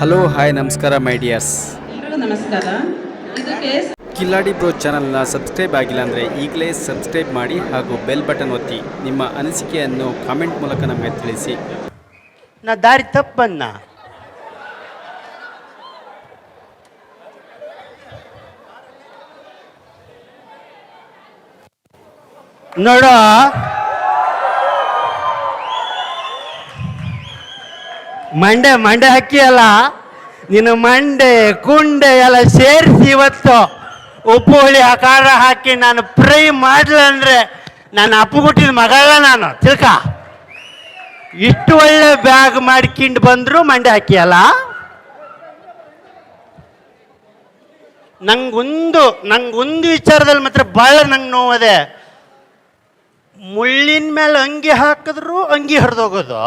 Hello hi ನಮಸ್ಕಾರ my dears ಎಲ್ರಿಗೂ ನಮಸ್ಕಾರ. ಇದು ಕೆ ಎಸ್ ಕಿಲಾಡಿ ಬ್ರೋ ಚಾನಲ್ನ ಸಬ್ಸ್ಕ್ರೈಬ್ ಆಗಿಲ್ಲ ಅಂದರೆ ಈಗಲೇ ಸಬ್ಸ್ಕ್ರೈಬ್ ಮಾಡಿ ಹಾಗೂ ಬೆಲ್ ಬಟನ್ ಒತ್ತಿ. ನಿಮ್ಮ ಅನಿಸಿಕೆಯನ್ನು ಕಾಮೆಂಟ್ ಮೂಲಕ ನಮಗೆ ತಿಳಿಸಿ. ನಾ ದಾರಿ ತಪ್ಪನ್ನ. ಬಂದ ನೋಡು. ಮಂಡೆ ಮಂಡೆ ಅಕ್ಕಿ ಅಲ್ಲ ನಿನ್ನ ಮಂಡೆ, ಕುಂಡೆ ಎಲ್ಲ ಸೇರಿಸಿ ಇವತ್ತು ಉಪ್ಪು, ಹುಳಿ, ಆಕಾರ ಹಾಕಿ ನಾನು ಮಾಡ್ಲಂದ್ರೆ ನಾನು ಅಪ್ಪು ಹುಟ್ಟಿದ ಮಗಳ ನಾನು, ತಿಳ್ಕ? ಇಷ್ಟು ಒಳ್ಳೆ ಬ್ಯಾಗ್ ಮಾಡ್ಕೊಂಡು ಬಂದ್ರು ಮಂಡೆ ಹಾಕಿಯಲ್ಲ ನಂಗೊಂದು ನಂಗೊಂದು ವಿಚಾರದಲ್ಲಿ ಮಾತ್ರ ಭಾಳ ನಂಗೆ ನೋವದೆ. ಮುಳ್ಳಿನ ಮೇಲೆ ಅಂಗಿ ಹಾಕಿದ್ರು, ಅಂಗಿ ಹರಿದೋಗೋದು.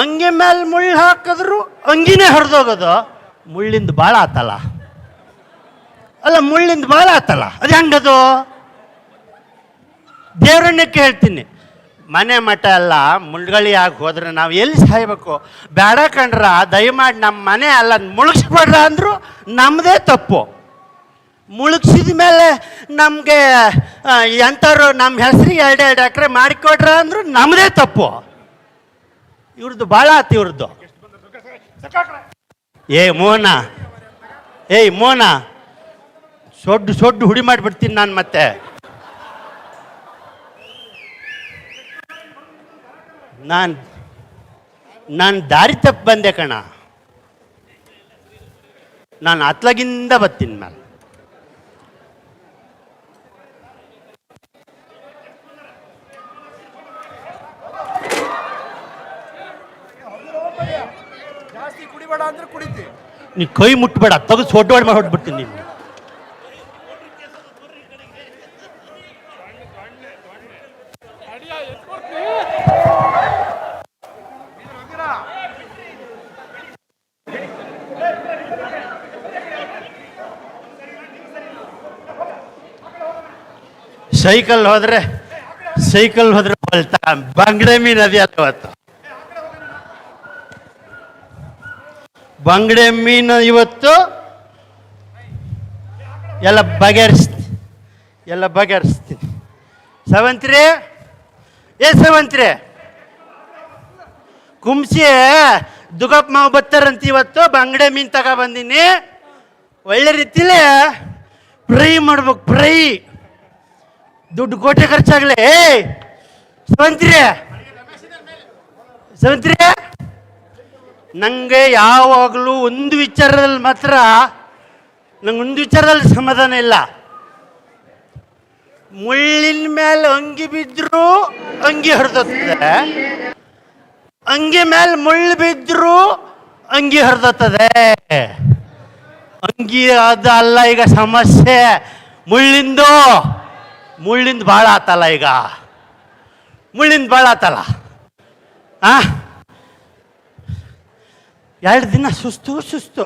ಅಂಗಿ ಮೇಲೆ ಮುಳ್ಳು ಹಾಕಿದ್ರು ಅಂಗಿನೇ ಹರಿದೋಗೋದು. ಮುಳ್ಳಿಂದ ಭಾಳ ಆತಲ್ಲ. ಅಲ್ಲ, ಮುಳ್ಳಿಂದ ಭಾಳ ಆತಲ್ಲ. ಅದು ಹೆಂಗದು? ದೇವ್ರನ್ನಕ್ಕೆ ಹೇಳ್ತೀನಿ ಮನೆ ಮಠ ಅಲ್ಲ ಮುಳ್ಗಳಿ ಆಗಿ ಹೋದ್ರೆ ನಾವು ಎಲ್ಲಿ ಸಾಯ್ಬೇಕು? ಬೇಡ ಕಂಡ್ರ ದಯಮಾಡಿ ನಮ್ಮ ಮನೆ ಅಲ್ಲ, ಮುಳುಗಿಸ್ಬೇಡ್ರ ಅಂದ್ರು ನಮ್ಮದೇ ತಪ್ಪು. ಮುಳುಗ್ಸಿದ ಮೇಲೆ ನಮಗೆ ಎಂಥವ್ರು ನಮ್ಮ ಹೆಸರಿಗೆ ಎರಡು ಎರಡು ಎಕರೆ ಮಾಡಿಕೊಡ್ರ ಅಂದ್ರು ನಮ್ಮದೇ ತಪ್ಪು. ಇವ್ರದ್ದು ಭಾಳ ಆತು ಇವ್ರದ್ದು. ಏ ಮೋನ ಏಯ್ ಮೋನ, ಸೊಡ್ಡು ಸೊಡ್ಡು ಹುಡಿ ಮಾಡಿಬಿಡ್ತೀನಿ ನಾನು ಮತ್ತೆ. ನಾನು ನಾನು ದಾರಿ ತಪ್ಪು ಬಂದೆ ಕಣ. ನಾನು ಅತ್ಲಗಿಂದ ಬರ್ತೀನಿ ಮೇಲೆ ಜಾಸ್ತಿ ಕುಡಿಬೇಡ ಅಂದ್ರೆ ಕುಡಿತಿ. ನೀ ಕೈ ಮುಟ್ಬೇಡ ತೆಗೆದು ಸೊಡ್ಡು ಮಾಡಿ ಹೊಟ್ಬಿಡ್ತೀನಿ ನೀನು. ಸೈಕಲ್ ಹೋದ್ರೆ ಸೈಕಲ್ ಹೋದ್ರೆ ಬಂಗಡೆ ಮೀನು ಅಲ್ಲ ಇವತ್ತು ಬಂಗಡೆ ಮೀನು ಇವತ್ತು ಎಲ್ಲ ಬಗೆಹರಿಸ್ತೀನಿ. ಎಲ್ಲ ಬಗೆಹರಿಸ್ತೀನಿ. ಸವಂತ್ರಿ, ಏ ಸವಂತ್ರಿ, ಕುಂಸಿ, ದುಗಪ್ಪ ಮಾವು ಬರ್ತಾರಂತ ಇವತ್ತು, ಬಂಗಡೆ ಮೀನು ತಗೊ ಬಂದೀನಿ. ಒಳ್ಳೆ ರೀತಿಲಿ ಫ್ರೈ ಮಾಡ್ಬೇಕು, ಫ್ರೈ. ದುಡ್ಡು ಕೋಟೆ ಖರ್ಚಾಗಲಿ. ಏ ಸವಂತ್ರಿ ಸವಂತ್ರಿ. ನನಗೆ ಯಾವಾಗಲೂ ಒಂದು ವಿಚಾರದಲ್ಲಿ ಮಾತ್ರ, ನಂಗೆ ಒಂದು ವಿಚಾರದಲ್ಲಿ ಸಮಾಧಾನ ಇಲ್ಲ. ಮುಳ್ಳಿನ ಮೇಲೆ ಅಂಗಿ ಬಿದ್ದರೂ ಅಂಗಿ ಹರಿದೋಗ್ತದೆ ಅಂಗಿ ಮೇಲೆ ಮುಳ್ಳು ಬಿದ್ದರೂ ಅಂಗಿ ಹರಿದೋಗ್ತದೆ ಅಂಗಿ ಅದು ಅಲ್ಲ ಈಗ ಸಮಸ್ಯೆ. ಮುಳ್ಳಿಂದು, ಮುಳ್ಳಿಂದ ಭಾಳ ಆತಲ್ಲ ಈಗ. ಮುಳ್ಳಿಂದ ಭಾಳ ಆತಲ್ಲ. ಆ? ಎರಡು ದಿನ ಸುಸ್ತು ಸುಸ್ತು.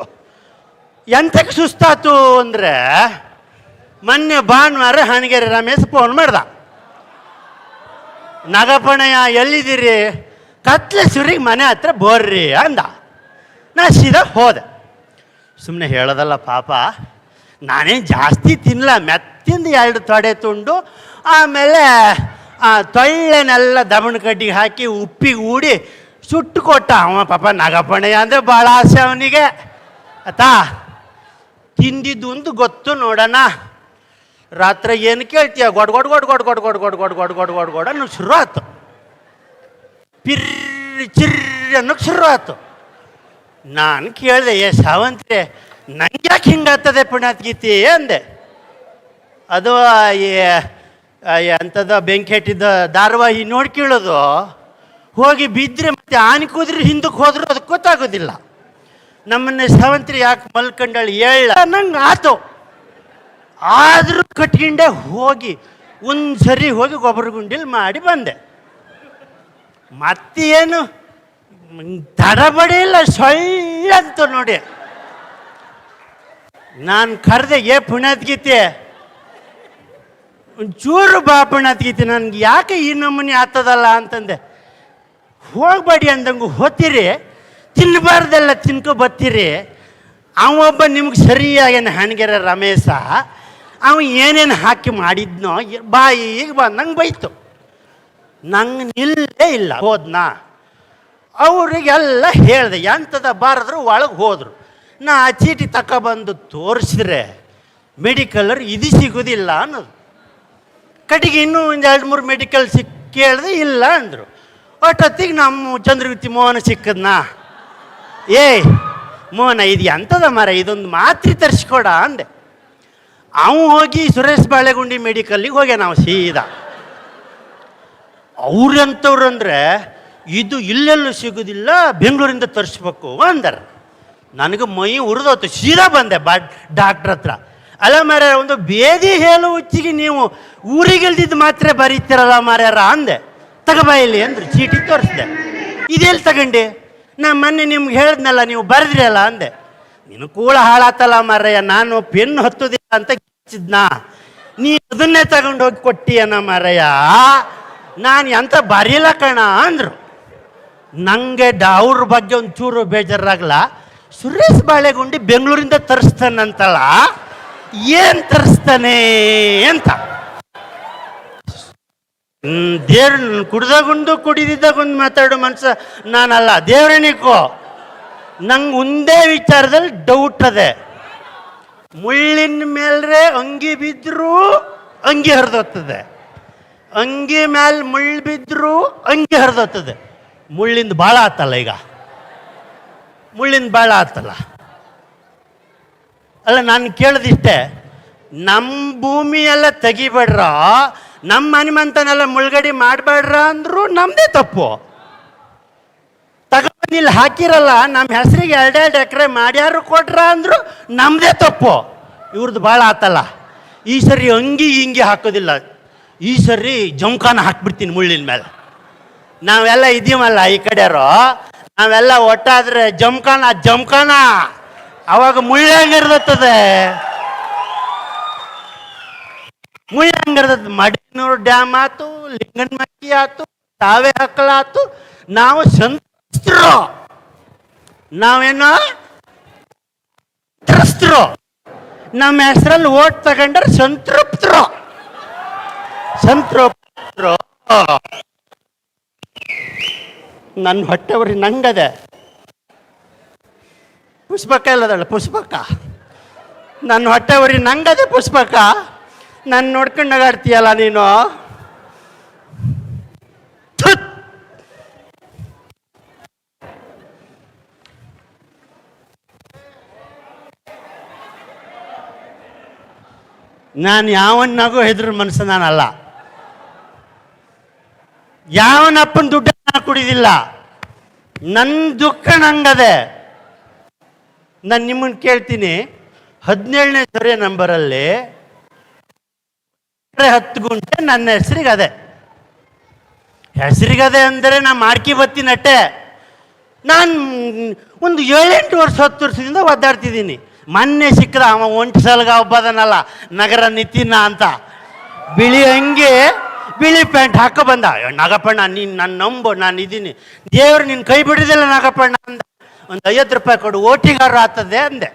ಎಂತಕ್ಕೆ ಸುಸ್ತಾತು ಅಂದರೆ ಮೊನ್ನೆ ಭಾನುವಾರ ಹಣಗೆರೆ ರಮೇಶ್ ಫೋನ್ ಮಾಡ್ದ. ನಗಪಣಯ ಎಲ್ಲಿದ್ದೀರಿ? ಕತ್ಲೇಶ್ವರಿಗೆ ಮನೆ ಹತ್ರ ಬೋರ್ರಿ ಅಂದ. ನಾ ಸೀದಾ ಹೋದೆ. ಸುಮ್ಮನೆ ಹೇಳೋದಲ್ಲ ಪಾಪ, ನಾನೇನು ಜಾಸ್ತಿ ತಿನ್ನಲ್ಲ ಮೆತ್ತಿಂದ ಎರಡು ತೊಡೆ ತುಂಡು, ಆಮೇಲೆ ತೊಳ್ಳೆನೆಲ್ಲ ದಮಣ ಕಡ್ಡಿಗೆ ಹಾಕಿ ಉಪ್ಪಿಗೆ ಊಡಿ ಸುಟ್ಟು ಕೊಟ್ಟ ಅವ ಪಾಪ ನಾಗಪಣೆ ಅಂದರೆ ಭಾಳ ಆಸೆ ಅವನಿಗೆ ಆತಾ ತಿಂದಿದ್ದು ಅಂತ ಗೊತ್ತು ನೋಡೋಣ ರಾತ್ರಿ ಏನು ಕೇಳ್ತೀಯ ಗೊಡ್ ಗೊಡ್ ಗೊಡ್ ಗೊಡ್ ಗೊಡ್ ಗೊಡ್ ಗೊಡ್ ಗೊಡ್ ಗೊಡ್ ಗೊಡ್ ಗೊಡ್ ಗೊಡ್ ಅನ್ನೋ ಶುರು ಆಯ್ತು ಪಿರ್ ಚಿರ್ ಅನ್ನೋಕ್ಕೆ ಶುರು ಆಯ್ತು ನಾನು ಕೇಳಿದೆ ಏ ಸಾವಂತ್ರಿ ನಂಗೆ ಯಾಕೆ ಹಿಂಗಾಗ್ತದೆ ಪುಣ್ಯಾತ್ಗೀತಿ ಅಂದೆ ಅದು ಅಂಥದ್ದು ಬೆಂಕಿ ಹಟ್ಟಿದ್ದ ಧಾರಾವಾಹಿ ನೋಡಿ ಕೇಳೋದು ಹೋಗಿ ಬಿದ್ದರೆ ಮತ್ತೆ ಆನೆ ಕೂದ್ರೆ ಹಿಂದಕ್ಕೆ ಹೋದ್ರು ಅದಕ್ಕೆ ಗೊತ್ತಾಗೋದಿಲ್ಲ. ನಮ್ಮನ್ನ ಸಾವಂತ್ರಿ ಯಾಕೆ ಮಲ್ಕೊಂಡಳು ಹೇಳ. ನಂಗೆ ಆತು. ಆದರೂ ಕಟ್ಕೊಂಡೆ ಹೋಗಿ ಒಂದು ಸರಿ ಹೋಗಿ ಗೊಬ್ಬರ ಗುಂಡಿಲಿ ಮಾಡಿ ಬಂದೆ. ಮತ್ತೇನು? ತಡಬಡಿ ಇಲ್ಲ ಅಂತ ನೋಡಿ. ನಾನು ಕರೆದೆ, ಏ ಪುಣ್ಯದ್ಗೀತೆ ಒಂಚೂರು ಬಾ ಪುಣ್ಯದ್ಗೀತೆ ನನ್ಗೆ ಯಾಕೆ ಈ ನಮೂನಿ ಆತದಲ್ಲ? ಅಂತಂದೆ. ಹೋಗ್ಬೇಡಿ ಅಂದಂಗೆ ಹೋತಿರಿ ತಿನ್ನಬಾರ್ದೆಲ್ಲ ತಿನ್ಕೊ ಬರ್ತೀರಿ. ಅವೊಬ್ಬ ನಿಮ್ಗೆ ಸರಿಯಾಗೇನು ಹಣಗೆರೆ ರಮೇಶ, ಅವ ಏನೇನು ಹಾಕಿ ಮಾಡಿದ್ನೋ ಈಗ ಬಾಯಿಗೆ ಬಂದಂಗೆ ಬೈತು. ನಂಗೆ ನಿಲ್ಲೇ ಇಲ್ಲ, ಹೋದ್ನಾ. ಅವರಿಗೆಲ್ಲ ಹೇಳಿದೆ, ಎಂಥದ ಬಾರದ್ರು ಒಳಗೆ ಹೋದರು. ನಾ ಆ ಚೀಟಿ ತಗೊಬಂದು ತೋರಿಸಿದ್ರೆ ಮೆಡಿಕಲ್ಲರು ಇದು ಸಿಗೋದಿಲ್ಲ ಅನ್ನೋದು. ಕಟ್ಟಿಗೆ ಇನ್ನೂ ಒಂದು ಎರಡು ಮೂರು ಮೆಡಿಕಲ್ ಸಿಕ್ಕೇಳ್ದೆ ಇಲ್ಲ ಅಂದರು. ಒಟ್ಟೊತ್ತಿಗೆ ನಮ್ಮ ಚಂದ್ರಗುತ್ತಿ ಮೋಹನ ಸಿಕ್ಕದ್ನಾ? ಏಯ್ ಮೋಹನ, ಇದು ಎಂಥದ ಮರ? ಇದೊಂದು ಮಾತ್ರೆ ತರಿಸ್ಕೊಡ ಅಂದೆ. ಅವನು ಹೋಗಿ ಸುರೇಶ್ ಬಾಳೆಗುಂಡಿ ಮೆಡಿಕಲ್ಲಿಗೆ ಹೋಗ್ಯ ನಾವು ಸೀದಾ. ಅವ್ರಂಥವ್ರು ಅಂದರೆ, ಇದು ಇಲ್ಲೆಲ್ಲೂ ಸಿಗೋದಿಲ್ಲ, ಬೆಂಗಳೂರಿಂದ ತರಿಸ್ಬೇಕು ಅಂದರು. ನನಗೆ ಮೈ ಉರಿದೋತು, ಸೀದಾ ಬಂದೆ ಬಾ, ಡಾಕ್ಟ್ರ್ ಹತ್ರ. ಅಲ್ಲ ಮಾರ್ಯಾರ ಒಂದು ಬೇದಿ ಹೇಳು ಹುಚ್ಚಿಗೆ ನೀವು ಊರಿಗೆಲ್ದಿದ್ದು ಮಾತ್ರ ಬರೀತೀರಲ್ಲ ಮಾರ್ಯಾರ ಅಂದೆ. ತಗೋಬಾ ಇಲ್ಲಿ ಅಂದ್ರು ಚೀಟಿ ತೋರಿಸ್ದೆ. ಇದೆಲ್ಲಿ ತಗೊಂಡೆ? ನಾ ಮೊನ್ನೆ ನಿಮ್ಗೆ ಹೇಳಿದ್ನಲ್ಲ, ನೀವು ಬರೆದ್ರಿ ಅಲ್ಲ ಅಂದೆ. ನೀನು ಕೂಳ ಹಾಳಾತಲ್ಲ ಮಾರಯ್ಯ, ನಾನು ಪೆನ್ ಹತ್ತುದಿಲ್ಲ ಅಂತ ಗಿಚ್ಚಿದ್ನಾ. ನೀ ಅದನ್ನೇ ತಗೊಂಡು ಹೋಗಿ ಕೊಟ್ಟಿಯನ ಮಾರಯ್ಯ? ನಾನು ಎಂತ ಬರೀಲ ಕಣ ಅಂದ್ರು. ನಂಗೆ ಡ- ಅವ್ರ ಬಗ್ಗೆ ಒಂದು ಚೂರು ಬೇಜಾರಾಗಲ್ಲ ಸುರೇಶ್ ಬಾಳೆಗುಂಡಿ ಬೆಂಗಳೂರಿಂದ ತರಿಸ್ತಾನಂತಲ್ಲ, ಏನು ತರಿಸ್ತಾನೆ ಅಂತ. ದೇವ್ರ ಕುಡ್ದಾಗೊಂದು ಕುಡಿದಿದ್ದಾಗೊಂದು ಮಾತಾಡೋ ಮನ್ಸ. ನಾನಲ್ಲ ದೇವ್ರನಿಕೋ ನಂಗೆ ಒಂದೇ ವಿಚಾರದಲ್ಲಿ ಡೌಟ್ ಅದೆ. ಮುಳ್ಳಿನ ಮೇಲ್ರೆ ಅಂಗಿ ಬಿದ್ದರೂ ಅಂಗಿ ಹರಿದೋಗ್ತದೆ ಅಂಗಿ ಮೇಲೆ ಮುಳ್ಳು ಬಿದ್ದರೂ ಅಂಗಿ ಹರಿದೋಗ್ತದೆ ಮುಳ್ಳಿಂದ ಭಾಳ ಆತಲ್ಲ ಈಗ. ಮುಳ್ಳಿಂದ ಭಾಳ ಆತಲ್ಲ. ಅಲ್ಲ, ನಾನು ಕೇಳ್ದಿಷ್ಟೆ ನಮ್ಮ ಭೂಮಿ ಎಲ್ಲ ತೆಗಿಬೇಡ್ರ? ನಮ್ಮ ಹನುಮಂತನೆಲ್ಲ ಮುಳುಗಡೆ ಮಾಡಬೇಡ್ರ ಅಂದ್ರು ನಮ್ಮದೇ ತಪ್ಪು. ತಗೊಂಡು ಇಲ್ಲಿ ಹಾಕಿರಲ್ಲ ನಮ್ಮ ಹೆಸರಿಗೆ ಎರಡೆರಡು ಎಕರೆ ಮಾಡ್ಯಾರು ಕೊಟ್ರ ಅಂದ್ರು ನಮ್ಮದೇ ತಪ್ಪು. ಇವ್ರದ್ದು ಭಾಳ ಆತಲ್ಲ. ಈ ಸರಿ ಅಂಗಿ ಹಿಂಗಿ ಹಾಕೋದಿಲ್ಲ. ಈ ಸರಿ ಜಂಕಾನ ಹಾಕ್ಬಿಡ್ತೀನಿ ಮುಳ್ಳಿನ ಮೇಲೆ. ನಾವೆಲ್ಲ ಇದೀವಲ್ಲ ಈ ಕಡೆಯವರು. ನಾವೆಲ್ಲ ಒಟ್ಟಾದ್ರೆ ಜಮ್ಕಾನ ಜಮ್ಕಾನ. ಅವಾಗ ಮುಳ್ಳಂಗಿರ್ತದೆ ಮುಳ್ಳಂಗಿರ್ತದೆ ಮಡಿನೂರು ಡ್ಯಾಮ್ ಆತು, ಲಿಂಗನಮಕ್ಕಿ ಆತು, ತಾವೇ ಹಕ್ಕಲಾತು. ನಾವು ಸಂತ್ರಸ್ತರು ನಾವೇನೋ? ತ್ರಸ್ತರು. ನಮ್ಮ ಹೆಸರಲ್ಲಿ ಓಟ್ ತಗೊಂಡ್ರೆ ಸಂತೃಪ್ತರು ಸಂತೃಪ್ತರು ನನ್ನ ಹೊಟ್ಟೆವ್ರಿ ನಂಗದೆ. ಪುಷ್ಪಕ ಇಲ್ಲದಲ್ಲ ಪುಷ್ಪಕ ನನ್ನ ಹೊಟ್ಟೆವ್ರಿ ನಂಗದೆ ಪುಷ್ಪಕ ನಾನು ನೋಡ್ಕೊಂಡು ನಗಾಡ್ತೀಯಲ್ಲ ನೀನು. ನಾನು ಯಾವನ್ನಾಗೂ ಹೆದ್ರ ಮನಸ್ಸು ನಾನಲ್ಲ. ಯಾವನಪ್ಪನ ದುಡ್ಡು ನಾನು ಕುಡಿದಿಲ್ಲ. ನನ್ನ ದುಃಖ ನಂಗದೆ. ನಾನು ನಿಮ್ಮನ್ನು ಕೇಳ್ತೀನಿ. ಹದಿನೇಳನೇ ಸರಿಯ ನಂಬರಲ್ಲಿ ಹತ್ತು ಗುಂಟೆ ನನ್ನ ಹೆಸರಿಗೆ ಅದೇ ಹೆಸರಿಗದೆ ಅಂದರೆ ನಾ ಮಾಡ್ಕಿ ಬತ್ತೀನಟ್ಟೆ ನಾನು ಒಂದು ಏಳೆಂಟು ವರ್ಷ ಹತ್ತು ವರ್ಷದಿಂದ ಒದ್ದಾಡ್ತಿದ್ದೀನಿ. ಮೊನ್ನೆ ಸಿಕ್ಕದ ಅವ ಒಂಟು ಸಲಗ ಒಬ್ಬದನಲ್ಲ, ನಗರ ನಿತಿನ ಅಂತ. ಬಿಳಿ ಅಂಗಿ, ಬಿಳಿ ಪ್ಯಾಂಟ್ ಹಾಕೋ ಬಂದ. ನಾಗಪ್ಪಣ್ಣ, ನೀನು ನನ್ನ ನಂಬು, ನಾನು ಇದ್ದೀನಿ ದೇವ್ರು ನಿನ್ನ ಕೈ ಬಿಡಿದಿಲ್ಲ ನಾಗಪ್ಪಣ್ಣ ಅಂದ. ಒಂದು ಐವತ್ತು ರೂಪಾಯಿ ಕೊಡು ಓಟಿಗಾರ ಆತದೆ ಅಂದೆ.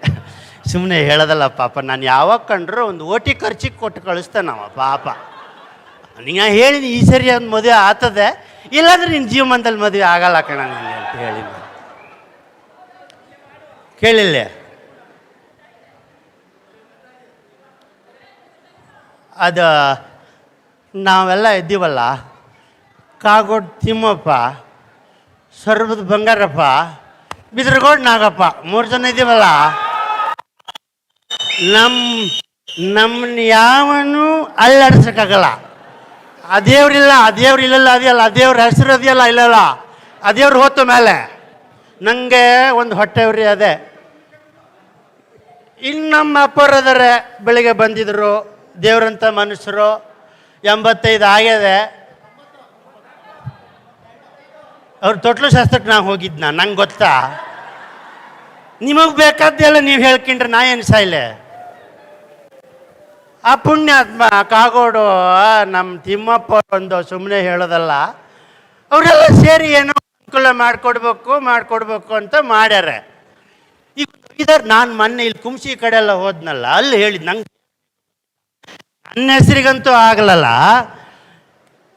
ಸುಮ್ಮನೆ ಹೇಳೋದಲ್ಲ ಪಾಪ, ನಾನು ಯಾವಾಗ ಕಂಡ್ರು ಒಂದು ಓಟಿ ಖರ್ಚಿಗೆ ಕೊಟ್ಟು ಕಳಿಸ್ತಾನವ ಪಾಪ. ನೀನು ಹೇಳಿನಿ ಈ ಸರಿ ಒಂದು ಮದುವೆ ಆತದೆ, ಇಲ್ಲಾಂದ್ರೆ ನಿನ್ನ ಜೀವಮಾನದಲ್ಲಿ ಮದುವೆ ಆಗಲ್ಲ ಕಣ ನನಗೆ ಅಂತ ಹೇಳಿ ಕೇಳಿಲ್ಲ? ಅದು, ನಾವೆಲ್ಲ ಇದ್ದೀವಲ್ಲ, ಕಾಗೋಡ್ ತಿಮ್ಮಪ್ಪ, ಸರ್ವದ ಬಂಗಾರಪ್ಪ, ಬಿದ್ರಗೋಡ್ ನಾಗಪ್ಪ, ಮೂರು ಜನ ಇದ್ದೀವಲ್ಲ? ನಮ್ಮ ನಮ್ಮನ್ನ ಯಾವನು ಅಲ್ಲಾಡ್ಸೋಕ್ಕಾಗಲ್ಲ ಆ ದೇವ್ರಿಲ್ಲ ಆ ದೇವ್ರು ಇಲ್ಲಲ್ಲ, ಅದೆಯಲ್ಲ, ಆ ದೇವ್ರ ಹೆಸರು ಅದೆಯಲ್ಲ, ಇಲ್ಲಲ್ಲ, ಆ ದೇವ್ರು ಹೋತು ಮೇಲೆ. ನನಗೆ ಒಂದು ಹೊಟ್ಟೆವ್ರಿ ಅದೇ. ಇನ್ನು ನಮ್ಮ ಅಪ್ಪರದರೆ ಬೆಳಿಗ್ಗೆ ಬಂದಿದ್ರು ದೇವ್ರಂಥ ಮನುಷ್ಯರು, ಎಂಬತ್ತೈದು ಆಗ್ಯದೆ. ಅವ್ರು ತೊಟ್ಲು ಶಾಸ್ತ್ರಕ್ಕೆ ನಾವು ಹೋಗಿದ್ನ, ನಂಗೆ ಗೊತ್ತಾ? ನಿಮಗೆ ಬೇಕಾದ್ದೆಲ್ಲ ನೀವು ಹೇಳ್ಕೊಂಡ್ರೆ ನಾ ಏನು ಸಾಯ್ಲೆ? ಆ ಪುಣ್ಯಾತ್ಮ ಕಾಗೋಡು ನಮ್ಮ ತಿಮ್ಮಪ್ಪ ಒಂದು ಸುಮ್ಮನೆ ಹೇಳೋದಲ್ಲ, ಅವರೆಲ್ಲ ಸೇರಿ ಏನೋ ಅನುಕೂಲ ಮಾಡಿಕೊಡ್ಬೇಕು ಮಾಡಿಕೊಡ್ಬೇಕು ಅಂತ ಮಾಡ್ಯಾರ. ಈಗ ಇದರ್, ನಾನು ಮೊನ್ನೆ ಇಲ್ಲಿ ಕುಂಸಿ ಕಡೆ ಎಲ್ಲ ಹೋದ್ನಲ್ಲ, ಅಲ್ಲಿ ಹೇಳಿದ್ ನಂಗೆ ನನ್ನ ಹೆಸರಿಗಂತೂ ಆಗಲಲ್ಲ.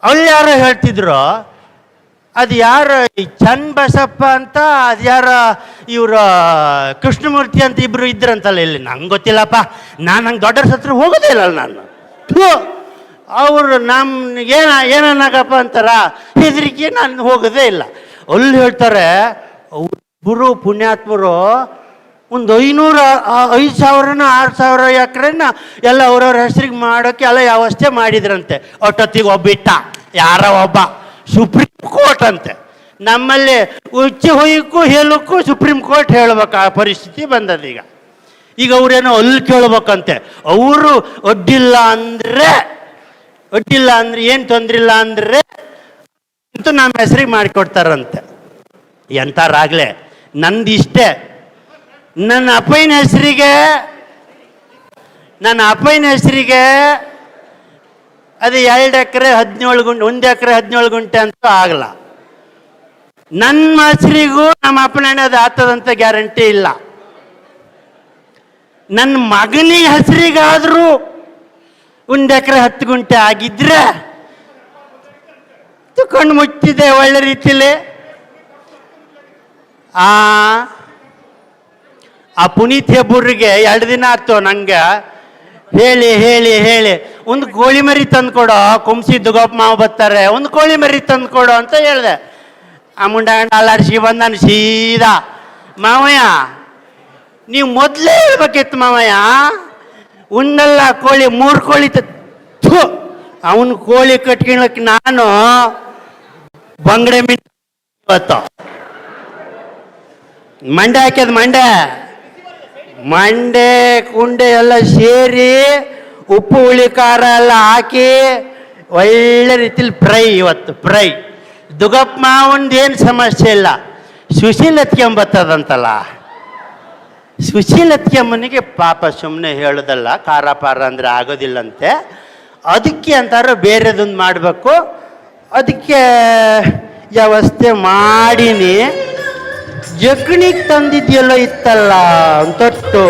ಅಲ್ಲಿ ಯಾರೋ ಹೇಳ್ತಿದ್ರು ಅದು ಯಾರ ಚನ್ ಬಸಪ್ಪ ಅಂತ, ಅದು ಯಾರ ಇವರ ಕೃಷ್ಣಮೂರ್ತಿ ಅಂತ ಇಬ್ರು ಇದ್ರಂತಲ್ಲ ಇಲ್ಲಿ. ನಂಗೆ ಗೊತ್ತಿಲ್ಲಪ್ಪ. ನಾನು ನಂಗೆ ದೊಡ್ಡ ಹತ್ರ ಹೋಗೋದೇ ಇಲ್ಲ ನಾನು. ಅವರು ನಮ್ಗೆ ಏನ, ಏನನ್ನಾಗಪ್ಪ ಅಂತಾರ, ಹೆದರಿಕೆ ನಾನು ಹೋಗೋದೇ ಇಲ್ಲ. ಅಲ್ಲಿ ಹೇಳ್ತಾರೆ ಗುರು ಪುಣ್ಯಾತ್ಮರು ಒಂದು ಐನೂರು ಐದು ಸಾವಿರನ ಆರು ಸಾವಿರ ಎಕರೆನ ಎಲ್ಲ ಅವ್ರವ್ರ ಹೆಸರಿಗೆ ಮಾಡೋಕ್ಕೆ ಎಲ್ಲ ವ್ಯವಸ್ಥೆ ಮಾಡಿದ್ರಂತೆ. ಒಟ್ಟೊತ್ತಿಗೆ ಒಬ್ಬಿಟ್ಟ. ಯಾರ ಒಬ್ಬ. ಸುಪ್ರೀಂ ಕೋರ್ಟ್ ಅಂತೆ. ನಮ್ಮಲ್ಲಿ ಉಚ್ಚಿ ಹೊಯ್ಯಕ್ಕೂ ಹೇಳಕ್ಕೂ ಸುಪ್ರೀಂ ಕೋರ್ಟ್ ಹೇಳ್ಬೇಕು, ಆ ಪರಿಸ್ಥಿತಿ ಬಂದದ ಈಗ. ಈಗ ಅವ್ರೇನೋ ಅಲ್ಲಿ ಕೇಳ್ಬೇಕಂತೆ. ಅವರು ಒಡ್ಡಿಲ್ಲ ಅಂದರೆ ಒಡ್ಡಿಲ್ಲ ಅಂದರೆ ಏನು ತೊಂದರೆ ಇಲ್ಲ ಅಂದರೆ ಅಂತೂ ನಮ್ಮ ಹೆಸರಿಗೆ ಮಾಡಿಕೊಡ್ತಾರಂತೆ. ಎಂತಾರಾಗ್ಲೆ, ನಂದು ಇಷ್ಟೇ. ನನ್ನ ಅಪ್ಪಯ್ಯನ ಹೆಸರಿಗೆ, ನನ್ನ ಅಪ್ಪಯ್ಯನ ಹೆಸರಿಗೆ ಅದು ಎರಡು ಎಕರೆ ಹದಿನೇಳು ಗುಂಟೆ ಒಂದು ಎಕರೆ ಹದಿನೇಳು ಗುಂಟೆ ಅಂತೂ ಆಗಲ್ಲ. ನನ್ನ ಹೆಸರಿಗೂ ನಮ್ಮ ಅಪ್ಪನ ಅದು ಆತದಂತ ಗ್ಯಾರಂಟಿ ಇಲ್ಲ. ನನ್ನ ಮಗನಿಗೆ ಹೆಸರಿಗಾದರೂ ಒಂದು ಎಕರೆ ಹತ್ತು ಗುಂಟೆ ಆಗಿದ್ರೆ ತುಕೊಂಡು ಮುಚ್ಚಿದೆ ಒಳ್ಳೆ ರೀತಿಲಿ. ಆ ಆ ಪುನೀತ್ ಹೆಬ್ಬೂರಿಗೆ ಎರಡು ದಿನ ಆಯ್ತು ನಂಗೆ. ಹೇಳಿ ಹೇಳಿ ಹೇಳಿ. ಒಂದು ಕೋಳಿ ಮರಿ ತಂದು ಕೊಡು ಕುಂಸಿ ದುಗೋಪ್ ಮಾವ ಬರ್ತಾರೆ. ಒಂದು ಕೋಳಿ ಮರಿ ತಂದು ಕೊಡು ಅಂತ ಹೇಳಿದೆ. ಆ ಮುಂಡ ಅಲ್ಲಾಡಿಸಿ ಬಂದಾನ ಸೀದಾ. ಮಾವಯ್ಯ, ನೀವು ಮೊದಲೇ ಹೇಳ್ಬೇಕಿತ್ತು ಮಾವಯ್ಯ, ಉಣ್ಣಲ್ಲ ಕೋಳಿ, ಮೂರು ಕೋಳಿ ಥು, ಅವನು ಕೋಳಿ ಕಟ್ಕೊಳಕ್ಕೆ ನಾನು ಬಂಗಡೆ ಮೀನ್ ಮಂಡೆ ಹಾಕ್ಯದ ಮಂಡೆ. ಮಂಡೆ ಕುಂಡೆ ಎಲ್ಲ ಸೇರಿ ಉಪ್ಪು ಹುಳಿ ಖಾರ ಎಲ್ಲ ಹಾಕಿ ಒಳ್ಳೆ ರೀತಿಲಿ ಫ್ರೈ ಇವತ್ತು, ಫ್ರೈ. ದುಗಪ್ಪ ಮಾವಂದು ಏನು ಸಮಸ್ಯೆ ಇಲ್ಲ. ಸುಶೀಲ್ ಎತ್ಕೊಂಬತ್ತದಂತಲ್ಲ ಸುಶೀಲ್ ಎತ್ಕೊಂಬನಿಗೆ ಪಾಪ ಸುಮ್ಮನೆ ಹೇಳೋದಲ್ಲ, ಖಾರ ಪಾರ ಅಂದರೆ ಆಗೋದಿಲ್ಲಂತೆ. ಅದಕ್ಕೆ ಅಂತಾರು ಬೇರೆದೊಂದು ಮಾಡಬೇಕು. ಅದಕ್ಕೆ ವ್ಯವಸ್ಥೆ ಮಾಡೀನಿ. ಜಕ್ಣಿಗೆ ತಂದಿದ್ಯಲ್ಲ ಇತ್ತಲ್ಲ, ಅಂತಟ್ಟು.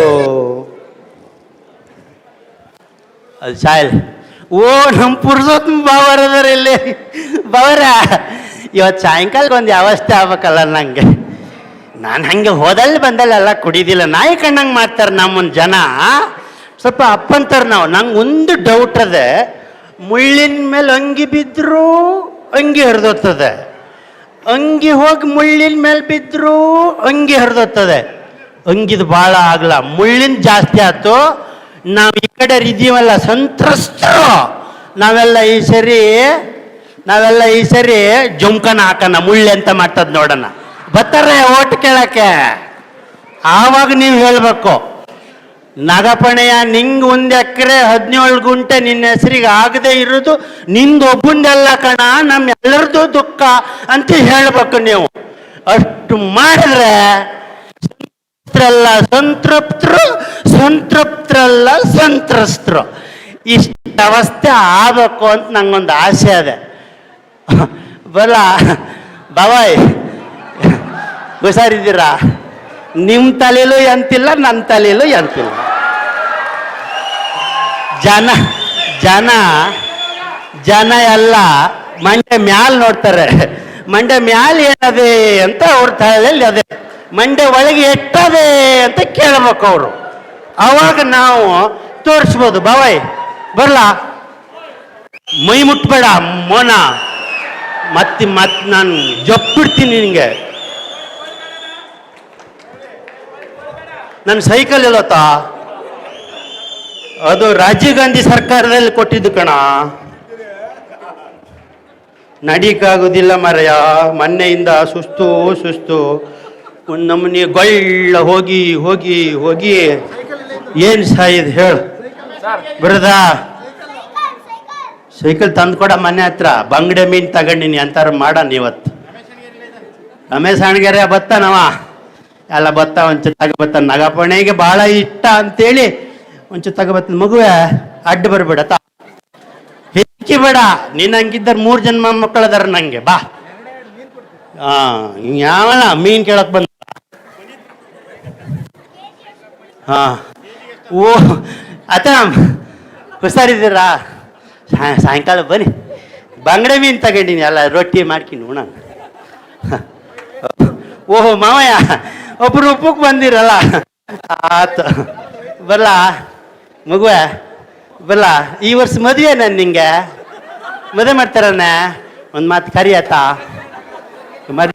ಅದು ಸಾಯಲ್. ಓ ನಮ್ಮ ಪುರುಷೋತ್ತಮ ಬಾವರ್ ಅದಾರ ಇಲ್ಲಿ. ಬಾವರ ಇವತ್ತು ಸಾಯಂಕಾಲಕ್ಕೆ ಒಂದು ವ್ಯವಸ್ಥೆ ಆಗ್ಬೇಕಲ್ಲ ನಂಗೆ. ನಾನು ಹಂಗೆ ಹೋದಲ್ಲಿ ಬಂದಲ್ಲೆಲ್ಲ ಕುಡಿದಿಲ್ಲ. ನಾಯಿ ಕಣ್ಣಂಗೆ ಮಾಡ್ತಾರೆ ನಮ್ಮನ್ನ ಜನ. ಸ್ವಲ್ಪ ಅಪ್ಪಂತಾರೆ ನಾವು. ನಂಗೆ ಒಂದು ಡೌಟ್ ಅದೆ. ಮುಳ್ಳಿನ ಮೇಲೆ ಅಂಗಿ ಬಿದ್ದರೂ ಅಂಗಿ ಹರಿದೋಗ್ತದೆ. ಅಂಗಿ ಹೋಗಿ ಮುಳ್ಳಿನ ಮೇಲೆ ಬಿದ್ದರೂ ಅಂಗಿ ಹರಿದೋಗ್ತದೆ ಅಂಗಿದು ಭಾಳ ಆಗಲ್ಲ ಮುಳ್ಳಿನ ಜಾಸ್ತಿ ಆಯ್ತು. ನಾವು ಈ ಕಡೆ ಇದೀವಲ್ಲ ಸಂತ್ರಸ್ತರು. ನಾವೆಲ್ಲ ಈ ಸರಿ, ನಾವೆಲ್ಲ ಈ ಸರಿ ಜುಮ್ಕನ ಹಾಕೋಣ, ಮುಳ್ಳೆ ಅಂತ ಮಾಡ್ತದ ನೋಡೋಣ. ಬರ್ತಾರೆ ಓಟ್ ಕೇಳಕ್ಕೆ. ಆವಾಗ ನೀವು ಹೇಳ್ಬೇಕು. ನಾಗಪಣೆಯ ನಿಂಗೆ ಒಂದು ಎಕರೆ ಹದಿನೇಳು ಗುಂಟೆ ನಿನ್ನ ಹೆಸರಿಗೆ ಆಗದೆ ಇರೋದು, ನಿಂದು ಒಬ್ಬಂದೆಲ್ಲ ಕಣ ನಮ್ಮ ಎಲ್ಲರದು ದುಃಖ ಅಂತ ಹೇಳ್ಬೇಕು ನೀವು. ಅಷ್ಟು ಮಾಡಿದ್ರೆ ಸಂತೃಪ್ತರು, ಸಂತೃಪ್ತರಲ್ಲ ಸಂತ್ರಸ್ತರು. ಇಷ್ಟು ಅವಸ್ಥೆ ಆಗಬೇಕು ಅಂತ ನಂಗೊಂದು ಆಸೆ ಅದೆ. ಬಲ ಬಾಬಾಯ್ ಹುಷಾರಿದ್ದೀರಾ? ನಿಮ್ಮ ತಲೆಯಲ್ಲೂ ಎಂತಿಲ್ಲ ನನ್ನ ತಲೆಯಲ್ಲೂ ಎಂತಿಲ್ಲ. ಜನ ಜನ ಜನ ಎಲ್ಲ ಮಂಡ್ಯ ಮ್ಯಾಲ್ ನೋಡ್ತಾರೆ. ಮಂಡ್ಯ ಮ್ಯಾಲ್ ಏನದೆ ಅಂತ ಅವ್ರ ತಲೆಯಲ್ಲಿ ಅದೇ. ಮಂಡ್ಯ ಒಳಗೆ ಎಟ್ಟದೆ ಅಂತ ಕೇಳ್ಬೇಕು ಅವರು. ಅವಾಗ ನಾವು ತೋರಿಸ್ಬೋದು ಬಾವಾಯ್ ಬರಲಾ? ಮೈ ಮುಟ್ಬೇಡ, ಮೋನ. ಮತ್ತೆ ಮತ್ತೆ ನಾನು ಜಪ್ಪಿಡ್ತೀನಿ ನಿನಗೆ. ನನ್ನ ಸೈಕಲ್ ಇಲ್ಲತ್ತ ಅದು ರಾಜೀವ್ ಗಾಂಧಿ ಸರ್ಕಾರದಲ್ಲಿ ಕೊಟ್ಟಿದ್ದು ಕಣ. ನಡೀಕಾಗೋದಿಲ್ಲ ಮರಯ ಮೊನ್ನೆಯಿಂದ ಸುಸ್ತು ಸುಸ್ತು. ನಮ್ಮನಿ ಗೊಳ್ಳ ಹೋಗಿ ಹೋಗಿ ಹೋಗಿ. ಏನು ಸಾಯಿದ್ ಹೇಳು. ಬರದ ಸೈಕಲ್ ತಂದು ಕೊಡ ಮನೆ ಹತ್ರ. ಬಂಗಡೆ ಮೀನ್ ತಗೊಂಡಿನಿ ಅಂತಾರ ಮಾಡಣ ಇವತ್ತು ರಮೇಶ್ ಹಣಗೆರೆ ಬತ್ತಾನವ? ಎಲ್ಲ ಬತ್ತ ಒಂಚೂರು ತಗೋಬತ್ತ ನಗಪಣೆಗೆ ಬಹಳ ಇಷ್ಟ ಅಂತೇಳಿ ಒಂಚೂರು ತಗೋಬತ್ತ ಮಗುವೆ, ಅಡ್ಡ ಬರ್ಬೇಡ, ತಾ. ಹೆಚ್ಚಿ ಬೇಡ. ನೀನ್ ಹಂಗಿದ್ದಾರೆ ಮೂರು ಜನ್ಮ ಮಕ್ಕಳದಾರ ನಂಗೆ. ಬಾ. ಹಾ ಯಾವನ ಮೀನ್ ಕೇಳಕ್ ಬಂದ ಹಾ. ಓ, ಅತ್ತ, ಹುಷಾರಿದ್ದೀರಾ? ಸಾಯಂಕಾಲ ಬನ್ನಿ. ಬಂಗಡೆ ಮೀನು ತಗೊಂಡಿನಿ. ಅಲ್ಲ ರೊಟ್ಟಿ ಮಾಡ್ಕೊಂಡು ಉಣ ಓಹೋ, ಮಾವಯ್ಯ. ಒಬ್ರು ಉಪ್ಪಕ್ಕೆ ಬಂದಿರಲ್ಲ. ಆತ. ಬರಲ್ಲ ಮಗುವೆ? ಬರಲಾ? ಈ ವರ್ಷ ಮದುವೆ ನಾನು ನಿಂಗೆ. ಮದುವೆ ಮಾಡ್ತಾರಣ್ಣ. ಒಂದು ಮಾತು ಕರಿ ಆತ ಮದ್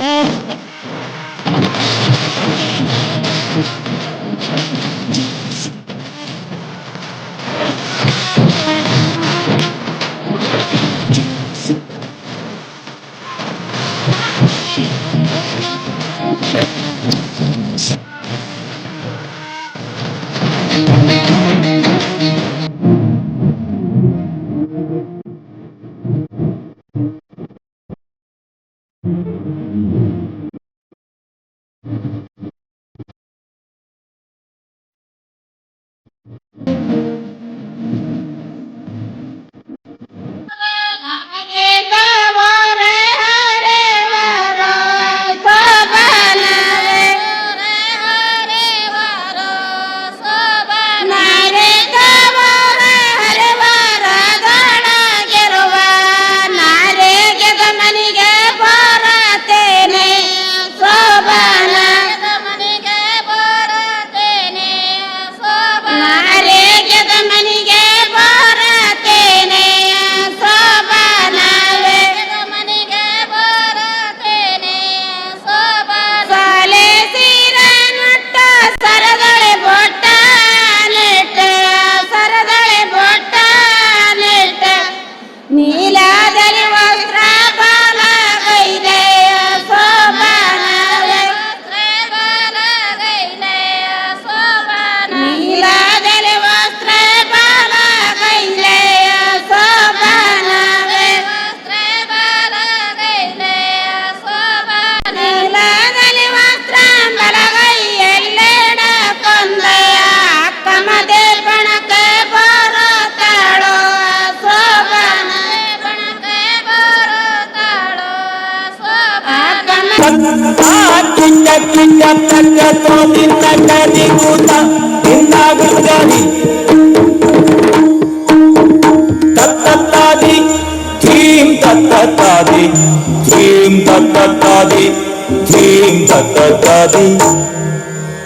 ಆ นี่ ಅಕ್ಕ ತತ್ತತ್ತಾದಿ ಧೀಂ ತತ್ತತ್ತಾದಿ ಧೀಂ ತತ್ತತ್ತಾದಿ ಧೀಂ ತತ್ತತ್ತಾದಿ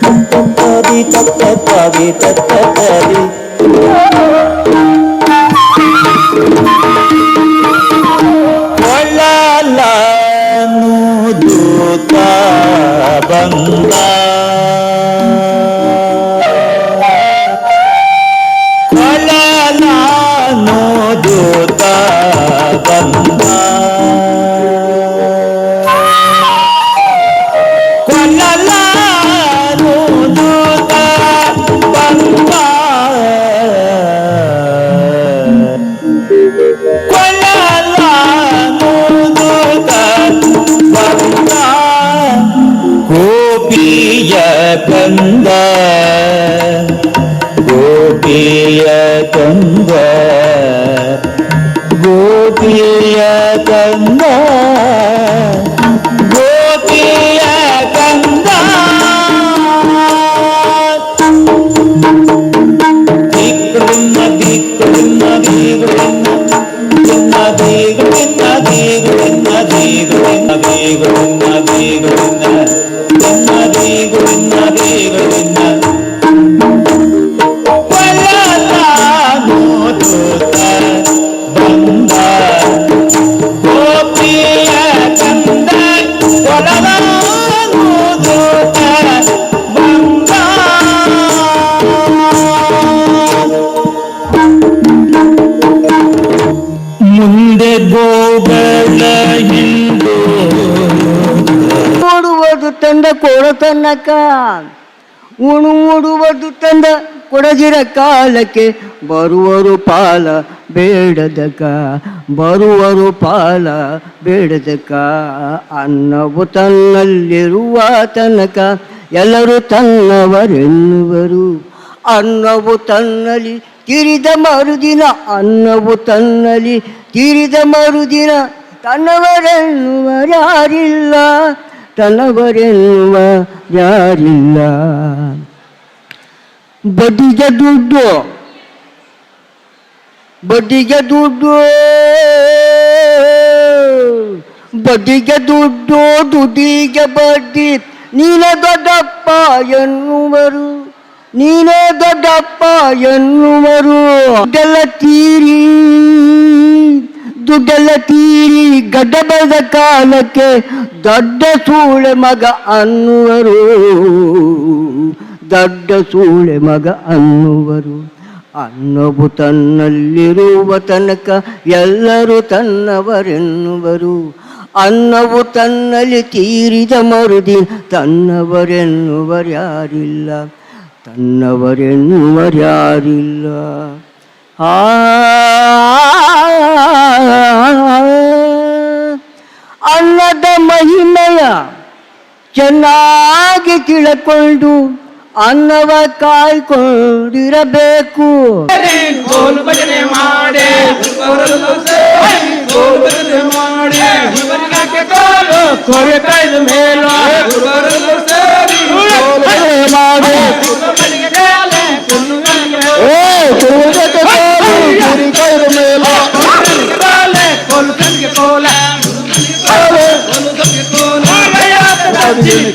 ತತ್ತತ್ತಾದಿ ತತ್ತತ್ತಾದಿ ತತ್ತತ್ತಾದಿ ಒಳ್ಳಲಾನು ದೂತ ಬಂದ ഗോപിയ കന്ദ ഗോപിയ കന്ദ ഗോപിയ കന്ദ ಕೊಡ ಉಣು ಉಣುವುದು ತಂದ ಕೊಡದಿರ ಕಾಲಕ್ಕೆ ಬರುವರು ಪಾಲ ಬೇಡದಕ, ಬರುವರು ಪಾಲ ಬೇಡದಕ. ಅನ್ನವು ತನ್ನಲ್ಲಿರುವ ತನಕ, ಎಲ್ಲರೂ ತನ್ನವರೆನ್ನುವರು. ಅನ್ನವು ತನ್ನಲ್ಲಿ ತಿರಿದ ಮರುದಿನ, ಅನ್ನವು ತನ್ನಲ್ಲಿ ತಿರಿದ ಮರುದಿನ ತನ್ನವರೆನ್ನುವ ಯಾರಿಲ್ಲ ತನ್ನವರೆನ್ನುವ ಯಾರಿಲ್ಲ. ಬಡ್ಡಿಗೆ ದುಡ್ಡು ಬಡ್ಡಿಗೆ ದುಡ್ಡು ಬಡ್ಡಿಗೆ ದುಡ್ಡು, ದುಡ್ಡಿಗೆ ಬಡ್ಡಿ. ನೀನೇ ದೊಡ್ಡಪ್ಪ ಎನ್ನುವರು, ನೀನೇ ದೊಡ್ಡಪ್ಪ ಎನ್ನುವರು. ಗೆಲ್ಲ ತೀರಿ. ದುಡ್ಡೆಲ್ಲ ತೀರಿ ಗಡ್ಡ ಬೆಳೆದ ಕಾಲಕ್ಕೆ ದೊಡ್ಡ ಸೂಳೆ ಮಗ ಅನ್ನುವರು. ದೊಡ್ಡ ಸೂಳೆ ಮಗ ಅನ್ನುವರು. ಅನ್ನವು ತನ್ನಲ್ಲಿರುವ ತನಕ ಎಲ್ಲರೂ ತನ್ನವರೆನ್ನುವರು. ಅನ್ನವು ತನ್ನಲ್ಲಿ ತೀರಿದ ಮರುದಿ ತನ್ನವರೆನ್ನುವರ್ಯಾರಿಲ್ಲ. ತನ್ನವರೆನ್ನುವರ್ಯಾರಿಲ್ಲ. ಆ ಚೆನ್ನಾಗಿ ತಿಳ್ಕೊಂಡು ಅನ್ನವ ಕಾಯ್ಕೊಂಡಿರಬೇಕು 就是。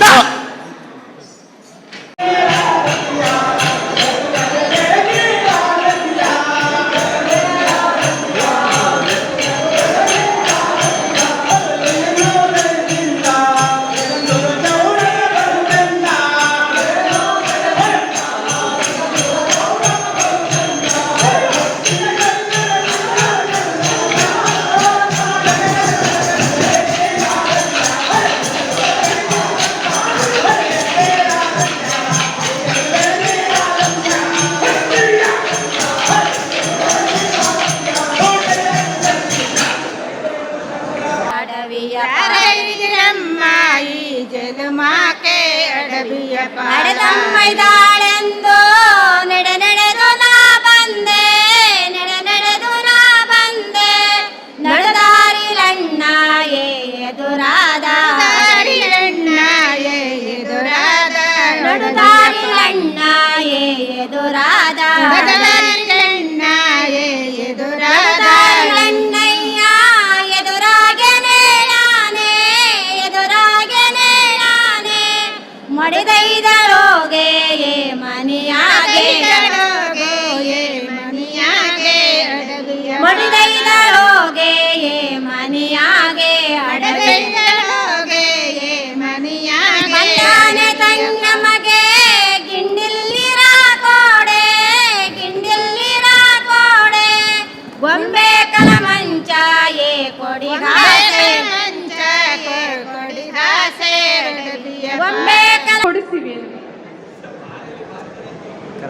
కన్నాయే ఎదురాదా?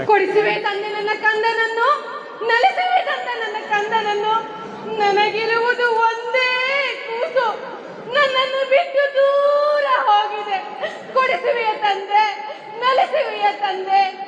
ಕೊಡಿಸಿವೆ ತಂದೆ ನನ್ನ ಕಂದನನ್ನು, ನಲಿಸುವೆ ತಂದೆ ನನ್ನ ಕಂದನನ್ನು. ನನಗಿರುವುದು ಒಂದೇ ಕೂಸು, ನನ್ನನ್ನು ಬಿಟ್ಟು ದೂರ ಹೋಗಿದೆ. ಕೊಡಿಸುವೆಯ ತಂದೆ, ನಲಿಸುವೆಯ ತಂದೆ.